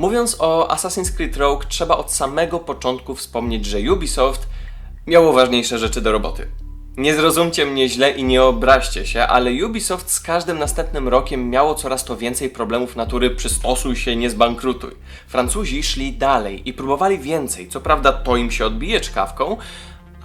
Mówiąc o Assassin's Creed Rogue, trzeba od samego początku wspomnieć, że Ubisoft miało ważniejsze rzeczy do roboty. Nie zrozumcie mnie źle i nie obraźcie się, ale Ubisoft z każdym następnym rokiem miało coraz to więcej problemów natury przystosuj się, nie zbankrutuj. Francuzi szli dalej i próbowali więcej, co prawda to im się odbije czkawką,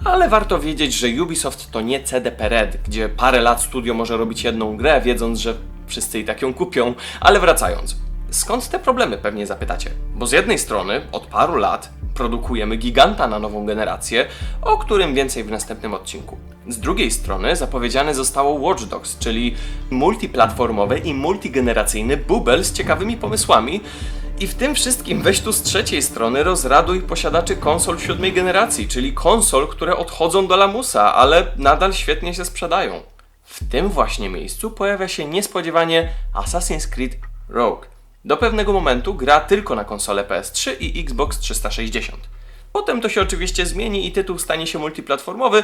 ale warto wiedzieć, że Ubisoft to nie CDP Red, gdzie parę lat studio może robić jedną grę, wiedząc, że wszyscy i tak ją kupią. Ale wracając, skąd te problemy pewnie zapytacie? Bo z jednej strony od paru lat produkujemy giganta na nową generację, o którym więcej w następnym odcinku. Z drugiej strony zapowiedziane zostało Watch Dogs, czyli multiplatformowy i multigeneracyjny bubel z ciekawymi pomysłami, i w tym wszystkim weź tu z trzeciej strony rozraduj posiadaczy konsol siódmej generacji, czyli konsol, które odchodzą do lamusa, ale nadal świetnie się sprzedają. W tym właśnie miejscu pojawia się niespodziewanie Assassin's Creed Rogue. Do pewnego momentu gra tylko na konsole PS3 i Xbox 360. Potem to się oczywiście zmieni i tytuł stanie się multiplatformowy,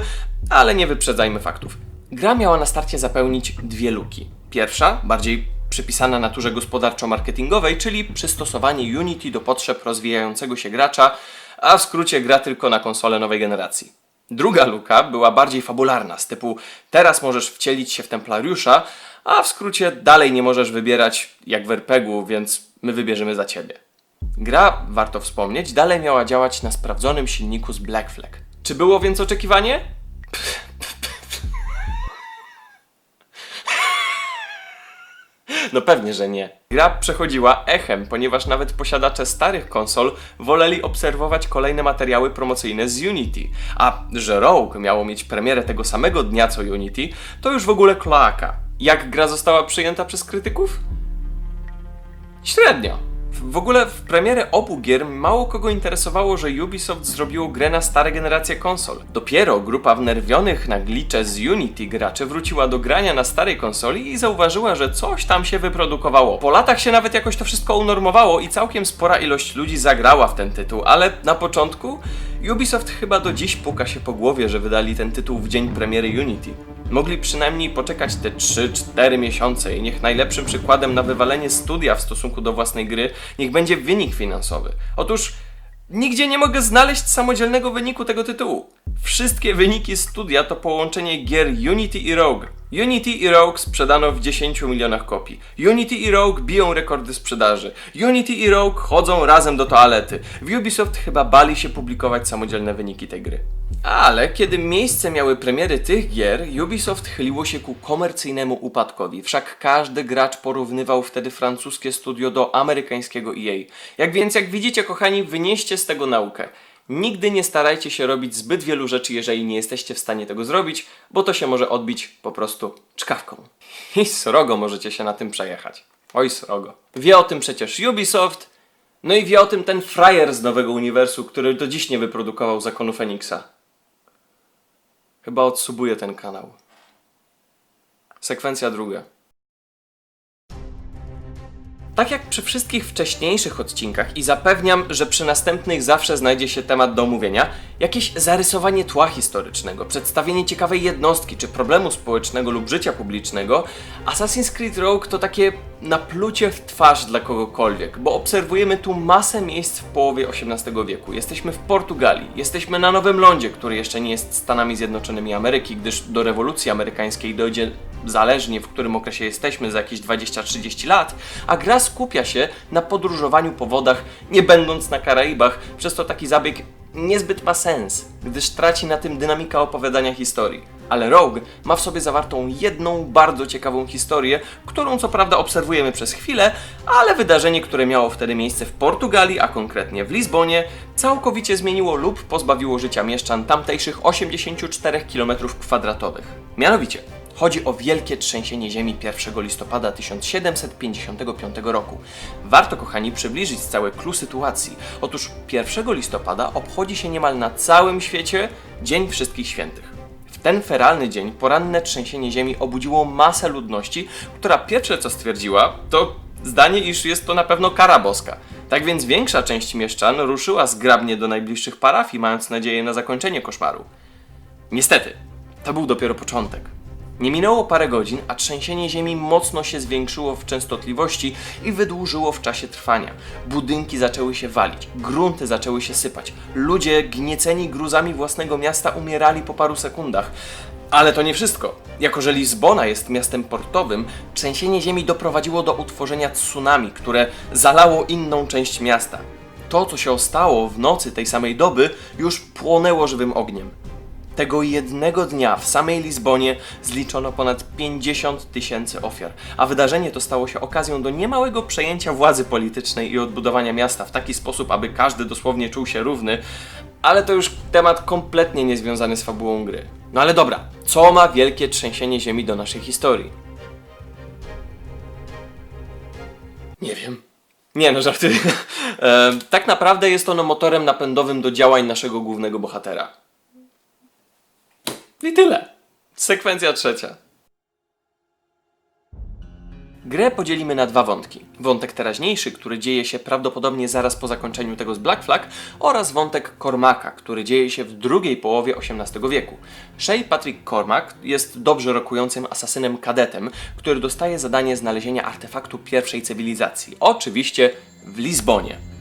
ale nie wyprzedzajmy faktów. Gra miała na starcie zapełnić dwie luki. Pierwsza, bardziej przypisana naturze gospodarczo-marketingowej, czyli przystosowanie Unity do potrzeb rozwijającego się gracza, a w skrócie gra tylko na konsole nowej generacji. Druga luka była bardziej fabularna, z typu teraz możesz wcielić się w templariusza, a w skrócie dalej nie możesz wybierać jak w RPG-u, więc my wybierzemy za ciebie. Gra, warto wspomnieć, dalej miała działać na sprawdzonym silniku z Black Flag. Czy było więc oczekiwanie? No pewnie, że nie. Gra przechodziła echem, ponieważ nawet posiadacze starych konsol woleli obserwować kolejne materiały promocyjne z Unity. A że Rogue miało mieć premierę tego samego dnia co Unity, to już w ogóle kloaka. Jak gra została przyjęta przez krytyków? Średnio. W ogóle w premierę obu gier mało kogo interesowało, że Ubisoft zrobiło grę na stare generacje konsol. Dopiero grupa wnerwionych na glicze z Unity graczy wróciła do grania na starej konsoli i zauważyła, że coś tam się wyprodukowało. Po latach się nawet jakoś to wszystko unormowało i całkiem spora ilość ludzi zagrała w ten tytuł, ale na początku Ubisoft chyba do dziś puka się po głowie, że wydali ten tytuł w dzień premiery Unity. Mogli przynajmniej poczekać te 3-4 miesiące i niech najlepszym przykładem na wywalenie studia w stosunku do własnej gry niech będzie wynik finansowy. Otóż nigdzie nie mogę znaleźć samodzielnego wyniku tego tytułu. Wszystkie wyniki studia to połączenie gier Unity i Rogue. Unity i Rogue sprzedano w 10 milionach kopii. Unity i Rogue biją rekordy sprzedaży. Unity i Rogue chodzą razem do toalety. W Ubisoft chyba bali się publikować samodzielne wyniki tej gry. Ale kiedy miejsce miały premiery tych gier, Ubisoft chyliło się ku komercyjnemu upadkowi. Wszak każdy gracz porównywał wtedy francuskie studio do amerykańskiego EA. Jak więc, jak widzicie, kochani, wynieście z tego naukę. Nigdy nie starajcie się robić zbyt wielu rzeczy, jeżeli nie jesteście w stanie tego zrobić, bo to się może odbić po prostu czkawką. I srogo możecie się na tym przejechać. Oj, srogo. Wie o tym przecież Ubisoft, no i wie o tym ten frajer z nowego uniwersu, który do dziś nie wyprodukował zakonu Feniksa. Chyba odsubuje ten kanał. Sekwencja druga. Tak jak przy wszystkich wcześniejszych odcinkach i zapewniam, że przy następnych zawsze znajdzie się temat do omówienia, jakieś zarysowanie tła historycznego, przedstawienie ciekawej jednostki czy problemu społecznego lub życia publicznego, Assassin's Creed Rogue to takie naplucie w twarz dla kogokolwiek, bo obserwujemy tu masę miejsc w połowie XVIII wieku. Jesteśmy w Portugalii, jesteśmy na Nowym Lądzie, który jeszcze nie jest Stanami Zjednoczonymi Ameryki, gdyż do rewolucji amerykańskiej dojdzie zależnie w którym okresie jesteśmy, za jakieś 20-30 lat, a gra skupia się na podróżowaniu po wodach, nie będąc na Karaibach, przez to taki zabieg niezbyt ma sens, gdyż traci na tym dynamika opowiadania historii. Ale Rogue ma w sobie zawartą jedną bardzo ciekawą historię, którą co prawda obserwujemy przez chwilę, ale wydarzenie, które miało wtedy miejsce w Portugalii, a konkretnie w Lizbonie, całkowicie zmieniło lub pozbawiło życia mieszczan tamtejszych 84 km2. Mianowicie, Chodzi o wielkie trzęsienie ziemi 1 listopada 1755 roku. Warto, kochani, przybliżyć całe clue sytuacji. Otóż 1 listopada obchodzi się niemal na całym świecie Dzień Wszystkich Świętych. Ten feralny dzień poranne trzęsienie ziemi obudziło masę ludności, która pierwsze co stwierdziła, to zdanie, iż jest to na pewno kara boska. Tak więc większa część mieszczan ruszyła zgrabnie do najbliższych parafii, mając nadzieję na zakończenie koszmaru. Niestety, to był dopiero początek. Nie minęło parę godzin, a trzęsienie ziemi mocno się zwiększyło w częstotliwości i wydłużyło w czasie trwania. Budynki zaczęły się walić, grunty zaczęły się sypać. Ludzie, gnieceni gruzami własnego miasta, umierali po paru sekundach. Ale to nie wszystko. Jako, że Lizbona jest miastem portowym, trzęsienie ziemi doprowadziło do utworzenia tsunami, które zalało inną część miasta. To, co się stało w nocy tej samej doby, już płonęło żywym ogniem. Tego jednego dnia w samej Lizbonie zliczono ponad 50 tysięcy ofiar, a wydarzenie to stało się okazją do niemałego przejęcia władzy politycznej i odbudowania miasta w taki sposób, aby każdy dosłownie czuł się równy, ale to już temat kompletnie niezwiązany z fabułą gry. No ale dobra, co ma wielkie trzęsienie ziemi do naszej historii? Nie wiem. Nie no, żartuję. E, tak naprawdę jest ono motorem napędowym do działań naszego głównego bohatera. I tyle. Sekwencja trzecia. Grę podzielimy na dwa wątki. Wątek teraźniejszy, który dzieje się prawdopodobnie zaraz po zakończeniu tego z Black Flag oraz wątek Cormaca, który dzieje się w drugiej połowie XVIII wieku. Shay Patrick Cormac jest dobrze rokującym asasynem kadetem, który dostaje zadanie znalezienia artefaktu pierwszej cywilizacji. Oczywiście w Lizbonie.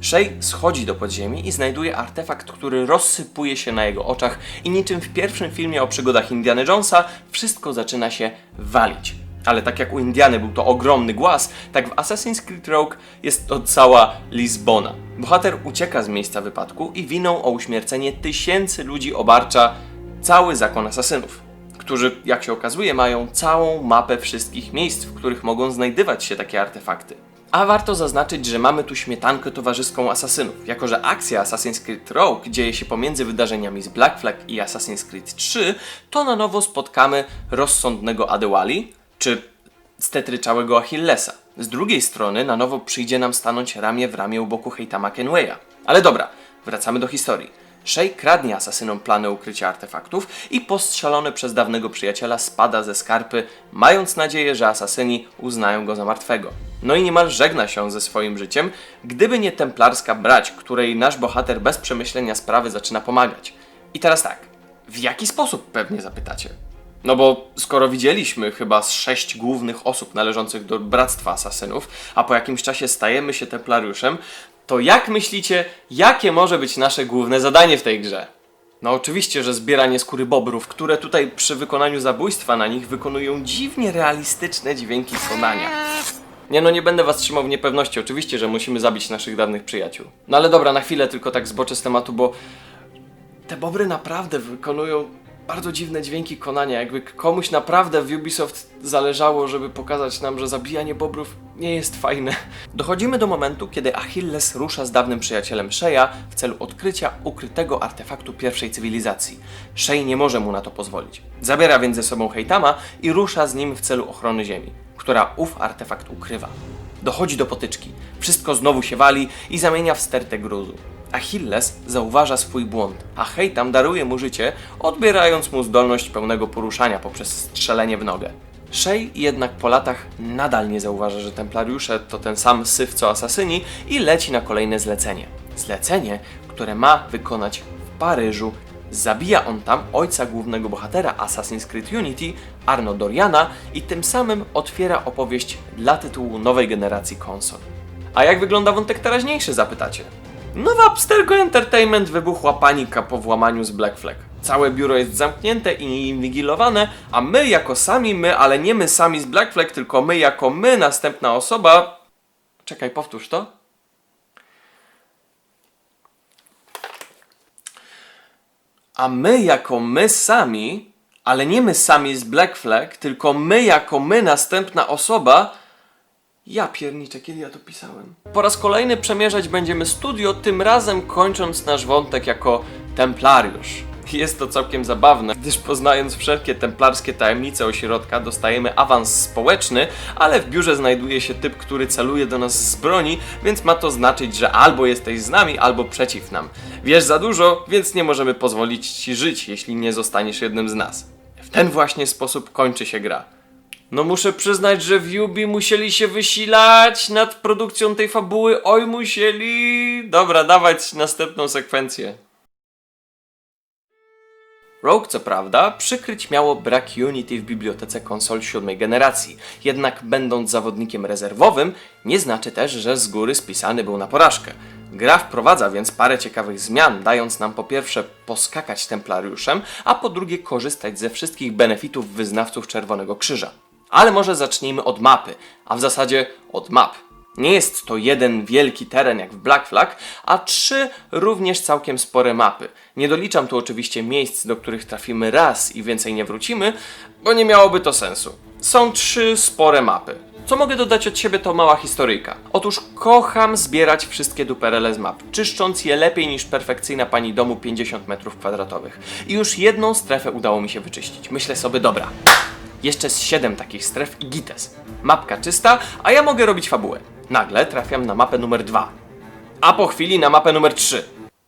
Shay schodzi do podziemi i znajduje artefakt, który rozsypuje się na jego oczach i niczym w pierwszym filmie o przygodach Indiana Jonesa wszystko zaczyna się walić. Ale tak jak u Indiany był to ogromny głaz, tak w Assassin's Creed Rogue jest to cała Lizbona. Bohater ucieka z miejsca wypadku i winą o uśmiercenie tysięcy ludzi obarcza cały zakon asasynów, którzy, jak się okazuje, mają całą mapę wszystkich miejsc, w których mogą znajdywać się takie artefakty. A warto zaznaczyć, że mamy tu śmietankę towarzyską asasynów. Jako, że akcja Assassin's Creed Rogue dzieje się pomiędzy wydarzeniami z Black Flag i Assassin's Creed 3, to na nowo spotkamy rozsądnego Adewali, czy stetryczałego Achillesa. Z drugiej strony na nowo przyjdzie nam stanąć ramię w ramię u boku Heitama Kenwaya. Ale dobra, wracamy do historii. Shay kradnie asasynom plany ukrycia artefaktów i postrzelony przez dawnego przyjaciela spada ze skarpy, mając nadzieję, że asasyni uznają go za martwego. No i niemal żegna się ze swoim życiem, gdyby nie templarska brać, której nasz bohater bez przemyślenia sprawy zaczyna pomagać. I teraz tak, w jaki sposób pewnie zapytacie? No bo skoro widzieliśmy chyba z sześć głównych osób należących do Bractwa Asasynów, a po jakimś czasie stajemy się templariuszem, to jak myślicie, jakie może być nasze główne zadanie w tej grze? No oczywiście, że zbieranie skóry bobrów, które tutaj przy wykonaniu zabójstwa na nich wykonują dziwnie realistyczne dźwięki konania. Nie no, nie będę was trzymał w niepewności, oczywiście, że musimy zabić naszych dawnych przyjaciół. No ale dobra, na chwilę tylko tak zboczę z tematu, bo te bobry naprawdę wykonują bardzo dziwne dźwięki konania. Jakby komuś naprawdę w Ubisoft zależało, żeby pokazać nam, że zabijanie bobrów nie jest fajne. Dochodzimy do momentu, kiedy Achilles rusza z dawnym przyjacielem Sheya w celu odkrycia ukrytego artefaktu pierwszej cywilizacji. Shay nie może mu na to pozwolić. Zabiera więc ze sobą Heitama i rusza z nim w celu ochrony Ziemi, która ów artefakt ukrywa. Dochodzi do potyczki. Wszystko znowu się wali i zamienia w stertę gruzu. Achilles zauważa swój błąd, a Heitam daruje mu życie, odbierając mu zdolność pełnego poruszania poprzez strzelenie w nogę. Shay jednak po latach nadal nie zauważa, że templariusze to ten sam syf co asasyni i leci na kolejne zlecenie. Zlecenie, które ma wykonać w Paryżu. Zabija on tam ojca głównego bohatera Assassin's Creed Unity, Arno Doriana i tym samym otwiera opowieść dla tytułu nowej generacji konsol. A jak wygląda wątek teraźniejszy, zapytacie? No w Abstergo Entertainment wybuchła panika po włamaniu z Black Flag. Całe biuro jest zamknięte i inwigilowane, a my jako sami my, ale nie my sami z Black Flag, tylko my jako my, następna osoba... Czekaj, powtórz to. A my jako my sami, ale nie my sami z Black Flag, tylko my jako my, następna osoba, ja pierniczę, kiedy ja to pisałem? Po raz kolejny przemierzać będziemy studio, tym razem kończąc nasz wątek jako templariusz. Jest to całkiem zabawne, gdyż poznając wszelkie templarskie tajemnice ośrodka, dostajemy awans społeczny, ale w biurze znajduje się typ, który celuje do nas z broni, więc ma to znaczyć, że albo jesteś z nami, albo przeciw nam. Wiesz za dużo, więc nie możemy pozwolić ci żyć, jeśli nie zostaniesz jednym z nas. W ten właśnie sposób kończy się gra. No muszę przyznać, że w Yubi musieli się wysilać nad produkcją tej fabuły. Oj, musieli. Dobra, dawać następną sekwencję. Rogue, co prawda, przykryć miało brak Unity w bibliotece konsol siódmej generacji, jednak będąc zawodnikiem rezerwowym, nie znaczy też, że z góry spisany był na porażkę. Gra wprowadza więc parę ciekawych zmian, dając nam po pierwsze poskakać templariuszem, a po drugie korzystać ze wszystkich benefitów wyznawców Czerwonego Krzyża. Ale może zacznijmy od mapy, a w zasadzie od map. Nie jest to jeden wielki teren jak w Black Flag, a trzy również całkiem spore mapy. Nie doliczam tu oczywiście miejsc, do których trafimy raz i więcej nie wrócimy, bo nie miałoby to sensu. Są trzy spore mapy. Co mogę dodać od siebie to mała historyjka. Otóż kocham zbierać wszystkie duperele z map, czyszcząc je lepiej niż perfekcyjna pani domu 50 m2. I już jedną strefę udało mi się wyczyścić. Myślę sobie, dobra, jeszcze z 7 takich stref i gites. Mapka czysta, a ja mogę robić fabułę. Nagle trafiam na mapę numer 2. A po chwili na mapę numer 3.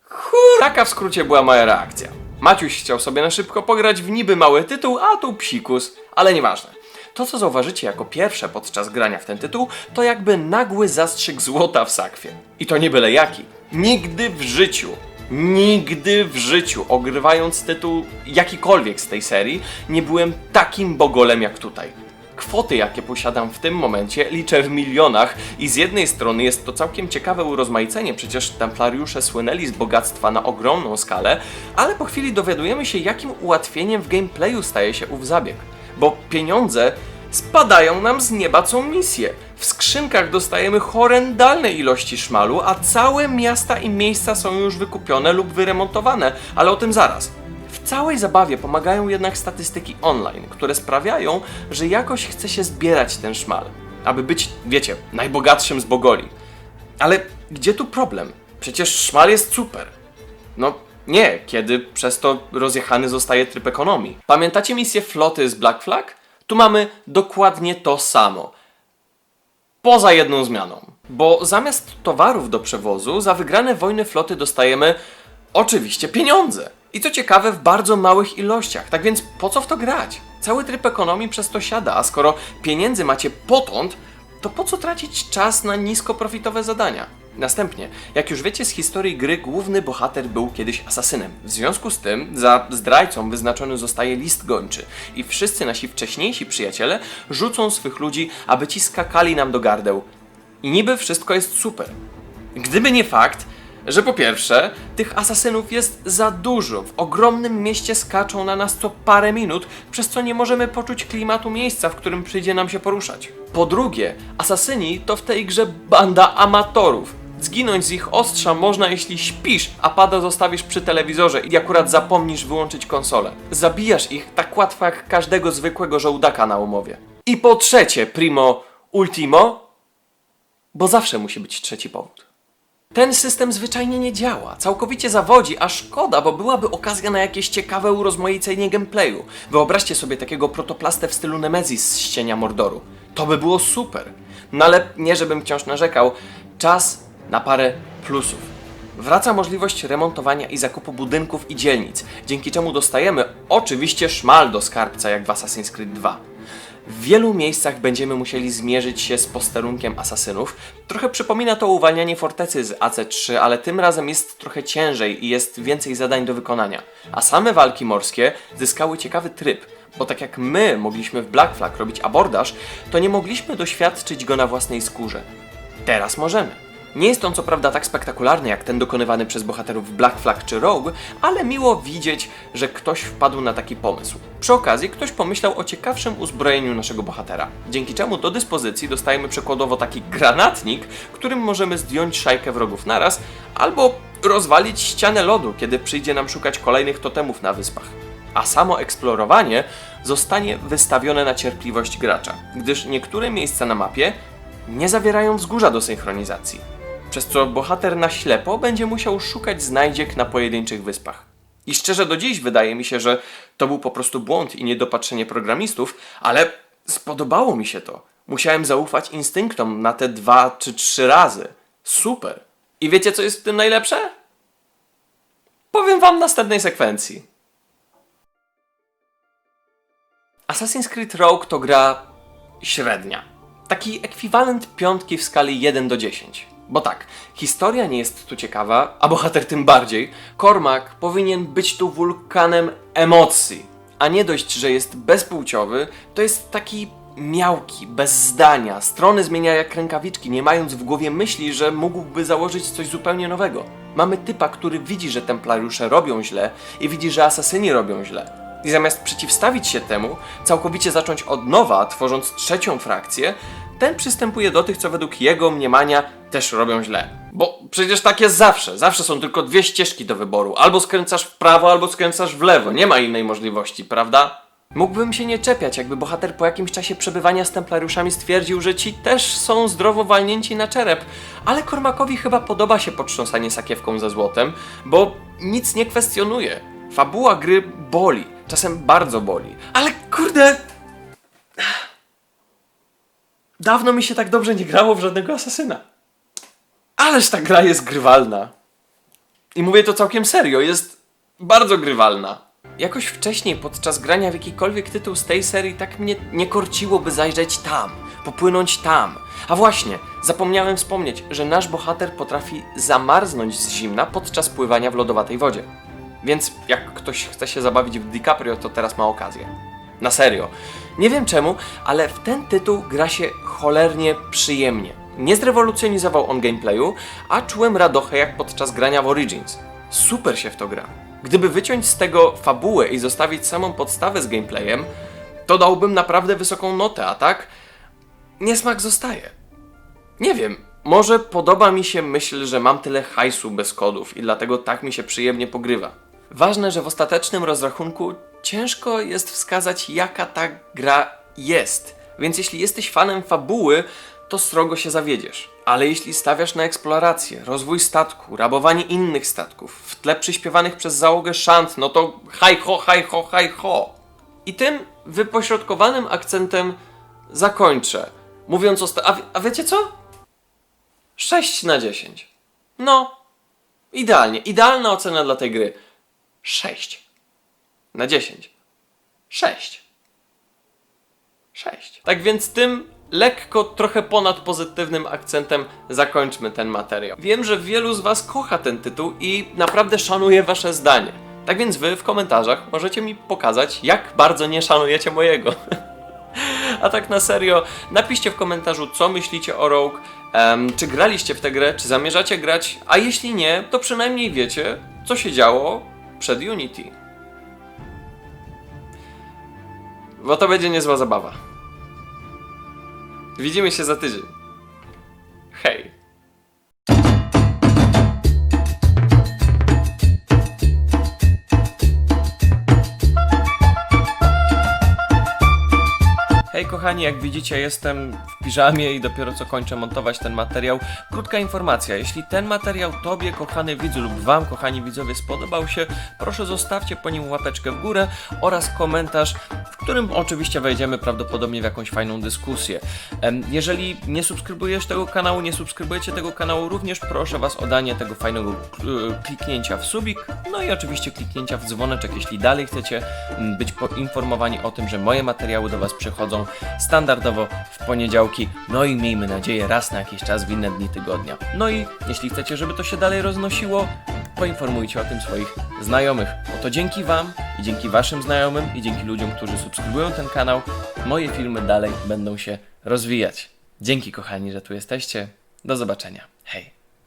Kur... Taka w skrócie była moja reakcja. Maciuś chciał sobie na szybko pograć w niby mały tytuł, a tu psikus. Ale nieważne. To, co zauważycie jako pierwsze podczas grania w ten tytuł, to jakby nagły zastrzyk złota w sakwie. I to nie byle jaki. Nigdy w życiu Nigdy w życiu, ogrywając tytuł jakikolwiek z tej serii, nie byłem takim bogolem jak tutaj. Kwoty, jakie posiadam w tym momencie, liczę w milionach i z jednej strony jest to całkiem ciekawe urozmaicenie, przecież templariusze słynęli z bogactwa na ogromną skalę, ale po chwili dowiadujemy się, jakim ułatwieniem w gameplayu staje się ów zabieg. Bo pieniądze spadają nam z nieba co misję. W skrzynkach dostajemy horrendalne ilości szmalu, a całe miasta i miejsca są już wykupione lub wyremontowane, ale o tym zaraz. W całej zabawie pomagają jednak statystyki online, które sprawiają, że jakoś chce się zbierać ten szmal, aby być, wiecie, najbogatszym z bogoli. Ale gdzie tu problem? Przecież szmal jest super. No nie, kiedy przez to rozjechany zostaje tryb ekonomii. Pamiętacie misję floty z Black Flag? Tu mamy dokładnie to samo. Poza jedną zmianą. Bo zamiast towarów do przewozu, za wygrane wojny floty dostajemy oczywiście pieniądze. I co ciekawe, w bardzo małych ilościach. Tak więc po co w to grać? Cały tryb ekonomii przez to siada, a skoro pieniędzy macie potąd, to po co tracić czas na niskoprofitowe zadania? Następnie, jak już wiecie z historii gry, główny bohater był kiedyś asasynem. W związku z tym, za zdrajcą wyznaczony zostaje list gończy i wszyscy nasi wcześniejsi przyjaciele rzucą swych ludzi, aby ci skakali nam do gardeł. I niby wszystko jest super. Gdyby nie fakt, że po pierwsze, tych asasynów jest za dużo. W ogromnym mieście skaczą na nas co parę minut, przez co nie możemy poczuć klimatu miejsca, w którym przyjdzie nam się poruszać. Po drugie, asasyni to w tej grze banda amatorów. Zginąć z ich ostrza można jeśli śpisz, a pada zostawisz przy telewizorze i akurat zapomnisz wyłączyć konsolę. Zabijasz ich tak łatwo jak każdego zwykłego żołdaka na umowie. I po trzecie, primo ultimo, bo zawsze musi być trzeci powód. Ten system zwyczajnie nie działa, całkowicie zawodzi, a szkoda, bo byłaby okazja na jakieś ciekawe urozmaicenie gameplayu. Wyobraźcie sobie takiego protoplastę w stylu Nemesis z ścienia Mordoru. To by było super. No ale nie żebym wciąż narzekał, czas na parę plusów. Wraca możliwość remontowania i zakupu budynków i dzielnic, dzięki czemu dostajemy oczywiście szmal do skarbca jak w Assassin's Creed 2. W wielu miejscach będziemy musieli zmierzyć się z posterunkiem asasynów. Trochę przypomina to uwalnianie fortecy z AC3, ale tym razem jest trochę ciężej i jest więcej zadań do wykonania. A same walki morskie zyskały ciekawy tryb, bo tak jak my mogliśmy w Black Flag robić abordaż, to nie mogliśmy doświadczyć go na własnej skórze. Teraz możemy. Nie jest on co prawda tak spektakularny jak ten dokonywany przez bohaterów Black Flag czy Rogue, ale miło widzieć, że ktoś wpadł na taki pomysł. Przy okazji ktoś pomyślał o ciekawszym uzbrojeniu naszego bohatera, dzięki czemu do dyspozycji dostajemy przykładowo taki granatnik, którym możemy zdjąć szajkę wrogów naraz, albo rozwalić ścianę lodu, kiedy przyjdzie nam szukać kolejnych totemów na wyspach. A samo eksplorowanie zostanie wystawione na cierpliwość gracza, gdyż niektóre miejsca na mapie nie zawierają wzgórza do synchronizacji, przez co bohater na ślepo będzie musiał szukać znajdziek na pojedynczych wyspach. I szczerze do dziś wydaje mi się, że to był po prostu błąd i niedopatrzenie programistów, ale spodobało mi się to. Musiałem zaufać instynktom na te dwa czy trzy razy. Super. I wiecie co jest w tym najlepsze? Powiem wam w następnej sekwencji. Assassin's Creed Rogue to gra średnia. Taki ekwiwalent piątki w skali 1 do 10. Bo tak, historia nie jest tu ciekawa, a bohater tym bardziej. Cormac powinien być tu wulkanem emocji. A nie dość, że jest bezpłciowy, to jest taki miałki, bez zdania, strony zmienia jak rękawiczki, nie mając w głowie myśli, że mógłby założyć coś zupełnie nowego. Mamy typa, który widzi, że templariusze robią źle i widzi, że asasyni robią źle. I zamiast przeciwstawić się temu, całkowicie zacząć od nowa, tworząc trzecią frakcję, ten przystępuje do tych, co według jego mniemania też robią źle. Bo przecież tak jest zawsze. Zawsze są tylko dwie ścieżki do wyboru. Albo skręcasz w prawo, albo skręcasz w lewo. Nie ma innej możliwości, prawda? Mógłbym się nie czepiać, jakby bohater po jakimś czasie przebywania z templariuszami stwierdził, że ci też są zdrowo walnięci na czerep. Ale Kormakowi chyba podoba się potrząsanie sakiewką ze złotem, bo nic nie kwestionuje. Fabuła gry boli. Czasem bardzo boli. Ale kurde, Dawno mi się tak dobrze nie grało w żadnego asasyna. Ależ ta gra jest grywalna. I mówię to całkiem serio, jest bardzo grywalna. Jakoś wcześniej, podczas grania w jakikolwiek tytuł z tej serii, tak mnie nie korciło, by zajrzeć tam, popłynąć tam. A właśnie, zapomniałem wspomnieć, że nasz bohater potrafi zamarznąć z zimna podczas pływania w lodowatej wodzie. Więc jak ktoś chce się zabawić w DiCaprio, to teraz ma okazję. Na serio. Nie wiem czemu, ale w ten tytuł gra się cholernie przyjemnie. Nie zrewolucjonizował on gameplayu, a czułem radochę jak podczas grania w Origins. Super się w to gra. Gdyby wyciąć z tego fabułę i zostawić samą podstawę z gameplayem, to dałbym naprawdę wysoką notę, a tak niesmak zostaje. Nie wiem, może podoba mi się myśl, że mam tyle hajsu bez kodów i dlatego tak mi się przyjemnie pogrywa. Ważne, że w ostatecznym rozrachunku ciężko jest wskazać, jaka ta gra jest. Więc jeśli jesteś fanem fabuły, to srogo się zawiedziesz. Ale jeśli stawiasz na eksplorację, rozwój statku, rabowanie innych statków, w tle przyśpiewanych przez załogę szant, no to haj ho, haj ho, haj ho. I tym wypośrodkowanym akcentem zakończę. Mówiąc o... A, a wiecie co? 6 na 10. No, idealnie. Idealna ocena dla tej gry. 6 na 10. 6. 6. Tak więc tym lekko, trochę ponad pozytywnym akcentem zakończmy ten materiał. Wiem, że wielu z Was kocha ten tytuł i naprawdę szanuję Wasze zdanie. Tak więc Wy w komentarzach możecie mi pokazać, jak bardzo nie szanujecie mojego. A tak na serio, napiszcie w komentarzu, co myślicie o Rogue, em, czy graliście w tę grę, czy zamierzacie grać, a jeśli nie, to przynajmniej wiecie, co się działo przed Unity. Bo to będzie niezła zabawa. Widzimy się za tydzień. Hej. Hej kochani, jak widzicie jestem w piżamie i dopiero co kończę montować ten materiał. Krótka informacja, jeśli ten materiał Tobie kochany widzu lub Wam kochani widzowie spodobał się, proszę zostawcie po nim łapeczkę w górę oraz komentarz, w którym oczywiście wejdziemy prawdopodobnie w jakąś fajną dyskusję. Jeżeli nie subskrybujesz tego kanału, nie subskrybujecie tego kanału, również proszę Was o danie tego fajnego e, kliknięcia w subik, no i oczywiście kliknięcia w dzwoneczek, jeśli dalej chcecie być poinformowani o tym, że moje materiały do Was przychodzą standardowo w poniedziałki, no i miejmy nadzieję raz na jakiś czas w inne dni tygodnia. No i jeśli chcecie, żeby to się dalej roznosiło, poinformujcie o tym swoich znajomych. Oto dzięki Wam i dzięki Waszym znajomym i dzięki ludziom, którzy subskrybują ten kanał, moje filmy dalej będą się rozwijać. Dzięki kochani, że tu jesteście. Do zobaczenia.